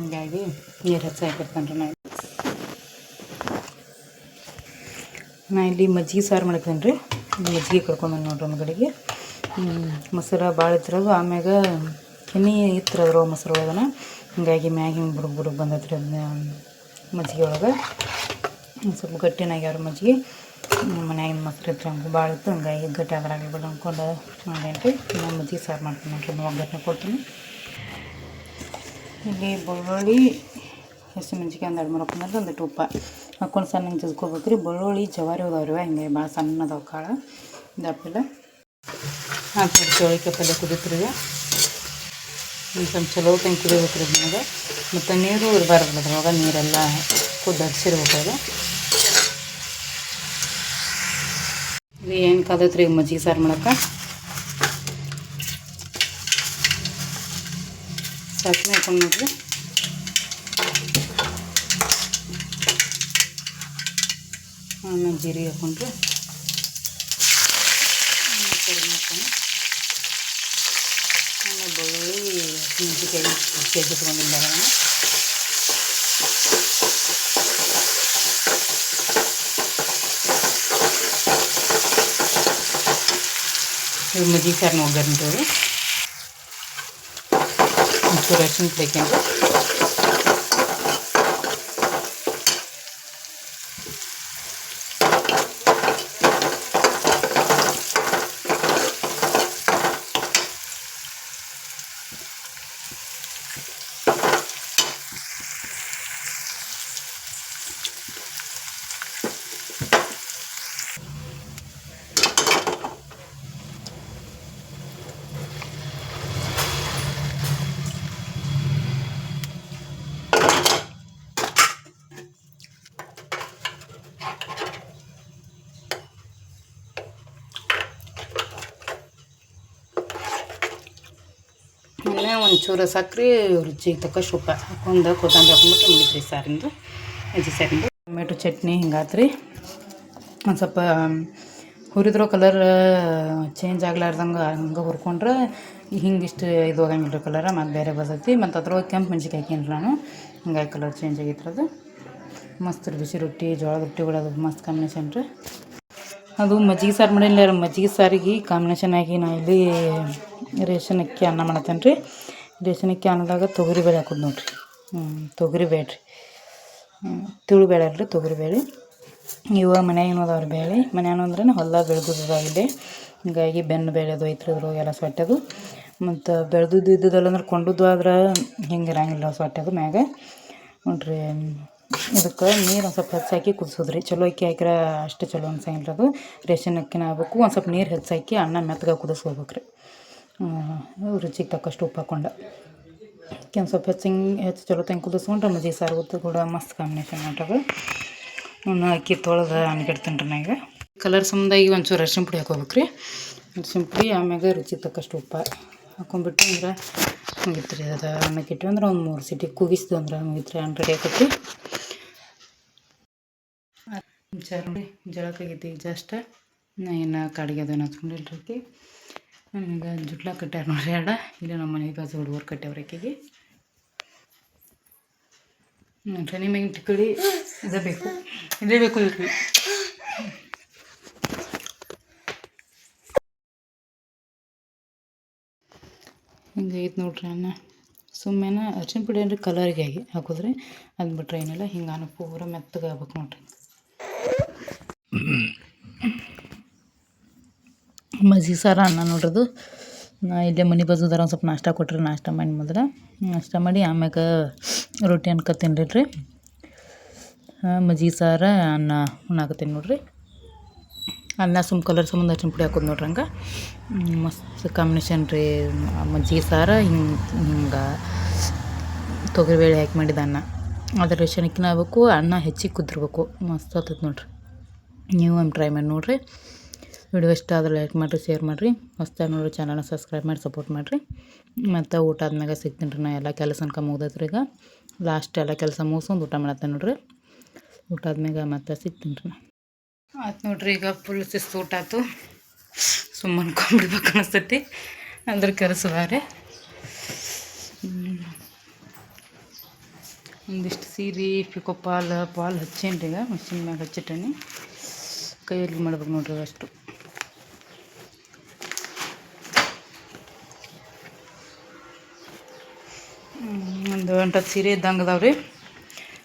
ಹೀಗಾಗಿ ನೀರು ಹೆಚ್ಚು ಹಾಕಿರ್ತಾನೆ ರೀ ನಾ ನಾ ಇಲ್ಲಿ ಮಜ್ಜಿಗೆ ಸಾರು ಮಾಡ್ತೇನೆ ರೀ. ಮಜ್ಜಿಗೆ ಕರ್ಕೊಂಬಂದು ನೋಡ್ರಿ ಒಂದು ಕಡೆಗೆ. ಮೊಸರು ಭಾಳ ಇತ್ತಿರೋದು ಆಮ್ಯಾಗ ಕೆನೆ ಇತ್ತು ಅದ್ರ ಮೊಸರು ಒಳಗನ ಹಿಂಗಾಗಿ ಮ್ಯಾಗ ಹಿಂಗೆ ಬುಡುಗ್ ಬುಡುಗ್ ಬಂದೈತೆ ರೀ ಅದನ್ನ ಮಜ್ಜಿಗೆ ಒಳಗೆ. ಸ್ವಲ್ಪ ಗಟ್ಟಿನಾಗ್ಯಾವ್ರಿ ಮಜ್ಜಿಗೆ. ಮನ್ಯಾಗಿನ ಮೊಸರು ಇತ್ತು ಹಂಗೆ ಭಾಳ ಇತ್ತು. ಹಂಗಾಗಿ ಗಟ್ಟಿ ಅದ್ರಾಗ ಬಿಡು ಅಂದ್ಕೊಂಡು ಮಾಡೇನಿ ರೀ ಇನ್ನೂ ಮಜ್ಜಿಗೆ ಸಾರು ಮಾಡ್ತೀನಿ ನೋಡ್ರಿ ಒಗ್ಗರಣೆ ಕೊಡ್ತೀನಿ. ಇಲ್ಲಿ ಬೆಳ್ಳುಳ್ಳಿ ಹಸಿಮೆಣ್ಸಿಕಾಯಿ ಒಂದು ಎರಡು ಮೂರು ಹಾಕೊಂಡ್ರೆ ಒಂದಿಟ್ಟು ಉಪ್ಪು ಹಾಕೊಂಡು ಸಣ್ಣ ಹಿಂಗೆ ಜಜ್ಕೋಬೇಕು ರೀ ಬೆಳ್ಳುಳ್ಳಿ ಜವಾರಿ ಹೋದವ್ರಿ ಹಿಂಗೆ ಭಾಳ ಸಣ್ಣ ಅದಾವೆ ಕಾಳು ದಪ್ಪಿಲ್ಲ ಹಾಕಿ ಚೌಳಿಕಾಯಿ ಪಲ್ಯ ಕುದೀತ್ರಿ ಒಂದು ಸ್ವಲ್ಪ ಚಲೋ ತಂಗೆ ಕುದಿಬೇಕು ರೀ ನನಗೆ ಮತ್ತು ನೀರು ಇರಬಾರ್ದು ಅದ್ರೊಳಗೆ ನೀರೆಲ್ಲ ಕುದ್ದು ಹಚ್ಚಿರ್ಬೇಕು ಅದು ಇದು ಏನು ಕಾದೈತ್ರಿ ಮಜ್ಜಿಗೆ ಸಾರು ಮಾಡಕ್ಕೆ ಸಾಸಿವೆ ಹಾಕೊಂಡು ನೋಡ್ರಿ. ಆಮೇಲೆ ಜೀರಿಗೆ ಹಾಕೊಂಡ್ರಿ. ಆಮೇಲೆ ಬೆಳ್ಳುಳ್ಳಿ, ಮೆಣಸಿನ್ಕಾಯಿ ಕೆಜಿಟ್ಕೊಂಡಿಲ್ಲ ಅದನ್ನು तो मुझे सर नोरी डेकेंगे ಒಂಚೂರು ಸಕ್ಕರೆ ರುಚಿಗೆ ತಕ್ಕಷ್ಟು ಉಪ್ಪು ಹಾಕೊಂಡು ಕೊತ್ತಂಬರಿ ಹಾಕೊಂಡ್ಬಿಟ್ಟು ಮುಗಿತ್ರಿ ಸಾರಿಂದು ಅಜ್ಜಿ ಸಾರಿಂದು ಟೊಮೆಟೊ ಚಟ್ನಿ ಹಿಂಗಾತ್ರಿ. ಒಂದು ಸ್ವಲ್ಪ ಹುರಿದ್ರೋ ಕಲರ್ ಚೇಂಜ್ ಆಗ್ಲಾರ್ದಂಗೆ ಹಂಗೆ ಹುರ್ಕೊಂಡ್ರೆ ಹಿಂಗಿಷ್ಟು ಇದು ಹೋಗಂಗಿಲ್ಲ ಕಲರ ಮತ್ತು ಬೇರೆ ಬರ್ತೈತಿ. ಮತ್ತು ಅದ್ರೊಳಗೆ ಕೆಂಪು ಮೆಣಸಿಕಾಯಿ ಹಾಕೀನಿ ನಾನು. ಹಿಂಗಾಗಿ ಕಲರ್ ಚೇಂಜ್ ಆಗೈತ್ರಿ ಅದು ಮಸ್ತ್ ಬಿಸಿ ರೊಟ್ಟಿ ಜೋಳದ ರೊಟ್ಟಿಗಳು ಅದು ಮಸ್ತ್ ಕಾಂಬಿನೇಷನ್ ರೀ. ಅದು ಮಜ್ಜಿಗೆ ಸಾರು ಮಾಡಿಲ್ಲ ಮಜ್ಜಿಗೆ ಸಾರಿಗೆ ಕಾಂಬಿನೇಷನ್ ಆಗಿ ನಾ ಇಲ್ಲಿ ರೇಷನ್ ಅಕ್ಕಿ ಅನ್ನ ಮಾಡತ್ತೇನೆ ರೀ. ರೇಷನ್ ಅಕ್ಕಿ ಅನ್ನದಾಗ ತೊಗರಿ ಬೇಳೆ ಹಾಕೋದು ನೋಡ್ರಿ. ಹ್ಞೂ ತೊಗರಿ ಬೇಳೆ ರೀ ತಿಳು ಬೇಳೆ ಅಲ್ರಿ, ತೊಗರಿ ಬೇಳೆ. ಇವ ಮನ್ಯಾಗ ಅದಾವ್ರಿ ಬೇಳೆ. ಮನ್ಯಾಗ ಅಂದ್ರೆ ಹೊಲ್ದಾಗ ಬೆಳೆದಿದ್ದಾಗಿದೆ ಹೀಗಾಗಿ ಬೆನ್ನು ಬೇಳೆ ಅದು ಐತ್ರಿ ಎಲ್ಲ ಸೊಟ್ಟದು. ಮತ್ತು ಬೆಳೆದಿದ್ದು ಇದ್ದಿದ್ದಲ್ಲ ಅಂದ್ರೆ ಕೊಂಡದ್ದು ಆದ್ರೆ ಹಿಂಗೆ ಇರಂಗಿಲ್ಲ ಸೊಟ್ಟೆದು ಮ್ಯಾಗ. ನೋಡ್ರಿ ಇದಕ್ಕೆ ನೀರು ಒಂದು ಸ್ವಲ್ಪ ಹೆಚ್ಚಾಕಿ ಕುದಿಸೋದು ರೀ ಚಲೋ ಅಕ್ಕಿ ಹಾಕಿರ ಅಷ್ಟು ಚಲೋ ಅನ್ಸಂಗಿಲ್ಲ ಅದು. ರೇಷನ್ ಅಕ್ಕಿನ ಆಗ್ಬೇಕು ಒಂದು ಸ್ವಲ್ಪ ನೀರು ಹೆಚ್ಚಾಕಿ ಅನ್ನ ಮೆತ್ತಗೆ ಕುದಿಸ್ಕೋಬೇಕ್ರಿ. ರುಚಿಗೆ ತಕ್ಕಷ್ಟು ಉಪ್ಪು ಹಾಕ್ಕೊಂಡು ಒಂದು ಸ್ವಲ್ಪ ಹೆಚ್ಚು ಹಿಂಗೆ ಹೆಚ್ಚು ಚಲೋ ತಂಗೆ ಕುದಿಸ್ಕೊಂಡ್ರೆ ಮಜ್ಜಿಗೆ ಸಾರು ಉದ್ದು ಕೂಡ ಮಸ್ತ್ ಕಾಂಬಿನೇಷನ್ ಮಾಡ್ರಿ ನಾನು ಅಕ್ಕಿ ತೊಳೆದು ಅನ್ಗಿಡ್ತೀನಿ ರೀ ಈಗ. ಕಲರ್ ಸಂಬಂಧಾಗಿ ಒಂಚೂರು ರೇಷನ್ ಪುಡಿ ಹಾಕೋಬೇಕ್ರಿ. ಅರಿಶಿನ ಪುಡಿ ಆಮ್ಯಾಗ ರುಚಿಗೆ ತಕ್ಕಷ್ಟು ಉಪ್ಪು ಹಾಕೊಂಡ್ಬಿಟ್ಟು ಅಂದ್ರೆ ಮುಗಿತು ರೀ ಅದು ಅನ್ನಕ್ಕೆ ಇಟ್ಟು ಅಂದ್ರೆ ಒಂದು ಮೂರು ಸಿಟಿ ಕುಗಿಸ್ದು ಅಂದ್ರೆ ಮುಗಿತು ರೀ ಅನ್ನ ರೆಡಿ ಆಕೈತಿ ನೋಡಿ ಜಳಕಾಗೈತಿ ಈಗ ಜಸ್ಟ್ ಇನ್ನು ಕಡೆಗೆ ಅದನ್ನು ಹಚ್ಕೊಂಡಿಲ್ರಿ ನನಗೆ ಜುಟ್ಲ ಕಟ್ಟ್ಯಾರ ನೋಡ್ರಿ ಅಡ ಇಲ್ಲಿ ನಮ್ಮ ಮನೆ ಬಾಜು ಹುಡುಗರು ಕಟ್ಟ್ಯಾವ್ರಿ ಆಕೆಗೆ. ನಿಮಗೆ ಟಿಕ್ಕಡಿ ಇದೇ ಬೇಕು. ಇದೇ ಬೇಕು ಇಲ್ರಿ. ಹಿಂಗೈತೆ ನೋಡ್ರಿ ಅನ್ನ ಸುಮ್ಮನೆ ಅರ್ಶಿನ ಪುಡಿ ಅಂದರೆ ಕಲರಿಗೆ ಆಗಿ ಹಾಕಿದ್ರೆ ಅದು ಬಿಟ್ರೆ ಏನಿಲ್ಲ, ಹಿಂಗೆ ಅನ್ನ ಪೂರ ಮೆತ್ತಗೆ ಆಗ್ಬೇಕು ನೋಡ್ರಿ. ಮಜ್ಜಿಗೆ ಸಾರ ಅನ್ನ ನೋಡ್ರದು ನಾ ಇಲ್ಲೇ ಮನೆ ಬಾಜುದಾರ ಒಂದು ಸ್ವಲ್ಪ ನಾಷ್ಟ ಕೊಟ್ಟರೆ ನಾಷ್ಟ ಮಾಡಿ ಮೊದಲು. ನಾಷ್ಟ ಮಾಡಿ ಆಮ್ಯಾಗ ರೊಟ್ಟಿ ಅನ್ಕೋತೀನಿ ರೀ ಮಜ್ಜಿಗೆ ಸಾರ ಅನ್ನ ಉಣ್ಣಾಕತ್ತೀನಿ ನೋಡ್ರಿ. ಅನ್ನ ಸುಮ್ ಕಲರ್ ಸಂಬಂಧ ಅರ್ಶಿನ ಪುಡಿ ಹಾಕೋದು ನೋಡ್ರಿ ಹಂಗೆ. ಮಸ್ತ್ ಕಾಂಬಿನೇಷನ್ ರೀ. ಮಜ್ಜಿಗೆ ಸಾರು, ಹಿಂಗೆ ಹಿಂಗೆ ತೊಗರಿಬೇಳೆ ಹಾಕಿ ಮಾಡಿದ ಅನ್ನ. ಅದರ ರೇಷನ್ ಆಗ್ಬೇಕು, ಅನ್ನ ಹೆಚ್ಚಿಗೆ ಕುದಿರ್ಬೇಕು. ಮಸ್ತ್ ಆಗ್ತೈತೆ ನೋಡ್ರಿ. ನೀವು ಒಂದು ಟ್ರೈ ಮಾಡಿ ನೋಡಿರಿ. ವಿಡಿಯೋ ಇಷ್ಟ ಆದ್ರೆ ಲೈಕ್ ಮಾಡಿರಿ ಶೇರ್ ಮಾಡಿರಿ. ಹೊಸ್ದಾಗಿ ನೋಡ್ರಿ ಚಾನಲ್ನ ಸಬ್ಸ್ಕ್ರೈಬ್ ಮಾಡಿ ಸಪೋರ್ಟ್ ಮಾಡಿರಿ. ಮತ್ತು ಊಟ ಆದ್ಮ್ಯಾಗ ಸಿಗ್ತೀನಿ ರೀ ನಾ, ಎಲ್ಲ ಕೆಲಸ ಅನ್ಕ ಮುಗ್ದೈತ್ರಿ ಈಗ. ಲಾಸ್ಟ್ ಎಲ್ಲ ಕೆಲಸ ಮುಗಿಸ್ಕೊಂಡು ಊಟ ಮಾಡತ್ತೆ ನೋಡ್ರಿ. ಊಟ ಆದ್ಮ್ಯಾಗ ಮತ್ತೆ ಸಿಗ್ತೀನಿ ರೀ ಆಯ್ತು ನೋಡ್ರಿ, ಈಗ ಫುಲ್ ಊಟ ಆಯ್ತು. ಸುಮ್ಮನೆ ಅನ್ಕೊಂಡ್ಬಿಡ್ಬೇಕು ಅನಿಸ್ತೈತಿ. ಅಂದ್ರೆ ಕರೆಸುವಾರೆ ಒಂದಿಷ್ಟು ಸೀರೆ, ಪಿಕೋ ಪಾಲ್ ಪಾಲ್ ಹಚ್ಚೇನ್ರಿ ಈಗ, ಮಿಷಿನ್ ಮ್ಯಾಗ ಹಚ್ಚಿಟ್ಟೇನಿ. ಕೈಯಲ್ಲಿ ಮಾಡ್ಬೇಕು ನೋಡ್ರಿ ಅಷ್ಟು. ಒಂದು ಎಂಟತ್ತು ಸೀರೆ ಇದ್ದಂಗೆ ಅದಾವ್ರಿ.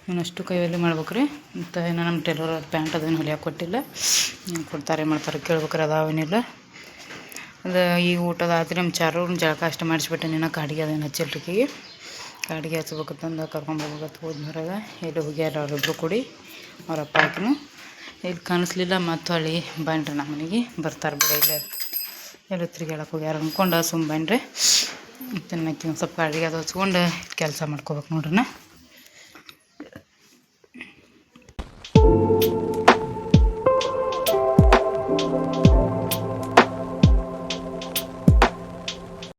ಇನ್ನಷ್ಟು ಕೈಯಲ್ಲಿ ಮಾಡ್ಬೇಕು ರೀ ಮತ್ತು ಏನು ನಮ್ಮ ಟೈಲರ್ ಪ್ಯಾಂಟ್ ಅದೇನು ಹೊಲಿಯಾಕೆ ಕೊಟ್ಟಿಲ್ಲ. ಏನು ಕೊಡ್ತಾರೆ, ಮಾಡ್ತಾರೆ, ಕೇಳ್ಬೇಕಾರೆ ಅದಾವೇನಿಲ್ಲ ಅದು ಈಗ ಊಟದ ಆದ್ರೆ ನಮ್ಮ ಚಾರು ಜಳಕ ಅಷ್ಟು ಮಾಡಿಸ್ಬಿಟ್ಟೆ. ನಿನ್ನ ಕಾಡಿಗೆ ಅದೇನು ಹಚ್ಚಿಲ್ರಿಕಿಗೆ ಕಾಡಿಗೆ ಹಚ್ಬೇಕಂತಂದು ಕರ್ಕೊಂಬರ್ಬೇಕಂತ ಹೋದ್ಮರಾಗ ಎಲ್ಲಿ ಹೋಗ್ಯಾರ ಅವರಿಬ್ರು ಕೂಡಿ ಅವ್ರ ಅಪ್ಪ ಆಕಿನು. ಇಲ್ಲಿ ಕಾಣಿಸ್ಲಿಲ್ಲ, ಮತ್ತು ಹೊಳ್ಳಿ ಬಂದ್ರೆ ನಮ್ಮ ಮನೆಗೆ. ಬರ್ತಾರೆ ಬಿಡ ಇಲ್ಲ. ಎಲ್ಲ ತಿರುಗೇಳಕ್ಕೆ ಹೋಗ್ಯಾರ ಅಂದ್ಕೊಂಡು ಸುಮ್ಮ ಬಂದ್ರೆ ತಿನ್ನಕ್ಕೆ ಒಂದು ಸ್ವಲ್ಪ ಅಡುಗೆ ಅದು ಹಚ್ಕೊಂಡು ಕೆಲಸ ಮಾಡ್ಕೋಬೇಕು ನೋಡ್ರಿ